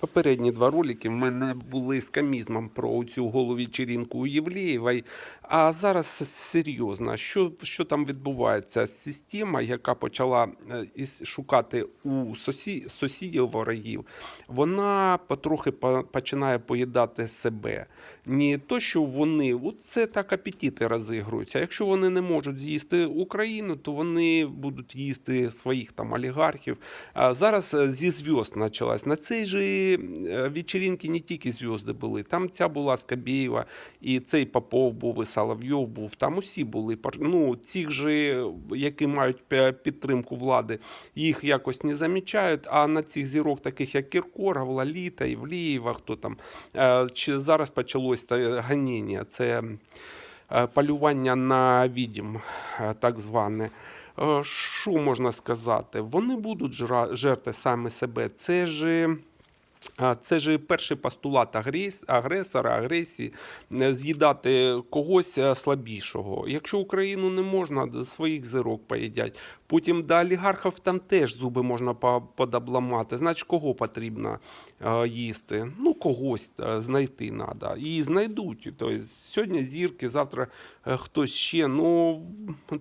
Попередні два ролики в мене були з камізмом про цю голові-черінку у Євлеєвої. А зараз серйозно, що, що там відбувається? Система, яка почала е, шукати у сусі, сусідів ворогів, вона потрохи по- починає поїдати себе. Не то, що вони, от це так апетити розігруються. Якщо вони не можуть з'їсти Україну, то вони будуть їсти своїх там олігархів. А зараз е, зі зв'язд почалась. На цій же е, вечеринці не тільки зв'язди були. Там ця була Скабєєва, і цей Попов був, і Соловйов був. Там усі були ну, цих же, які мають підтримку влади, їх якось не замічають. А на цих зірок, таких як Кіркоров, Лаліта, Івлієва, хто там е, чи зараз почалось ганіння. Це е, полювання на відім, е, так зване. Е, Що можна сказати? Вони будуть жерти саме себе. Це ж. Це ж перший постулат агресора, агресії е, з'їдати когось е, слабішого. Якщо Україну не можна, д- своїх зирок поїдять. Потім до олігархів там теж зуби можна по- подобламати. Значить, кого потрібно е, їсти? Ну, когось е, знайти треба. І знайдуть. Тобто, сьогодні зірки, завтра е, хтось ще. Ну,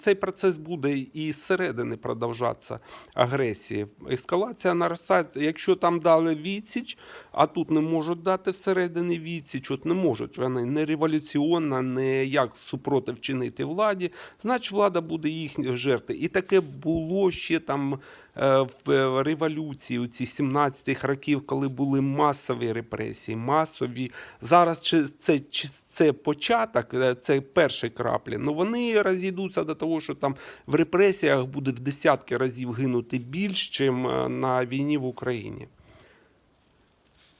цей процес буде і зсередини продовжатися агресії. Ескалація наростається. Якщо там дали відсіч, а тут не можуть дати всередині відсіч, от не можуть. Вони не революційна, не як супротив чинити владі, значить влада буде їх жерти. І таке було ще там е, в революції у ці 17-х років, коли були масові репресії, масові. Зараз це, це початок, е, це перші краплі. Ну вони розійдуться до того, що там в репресіях буде в десятки разів гинути більш, ніж на війні в Україні.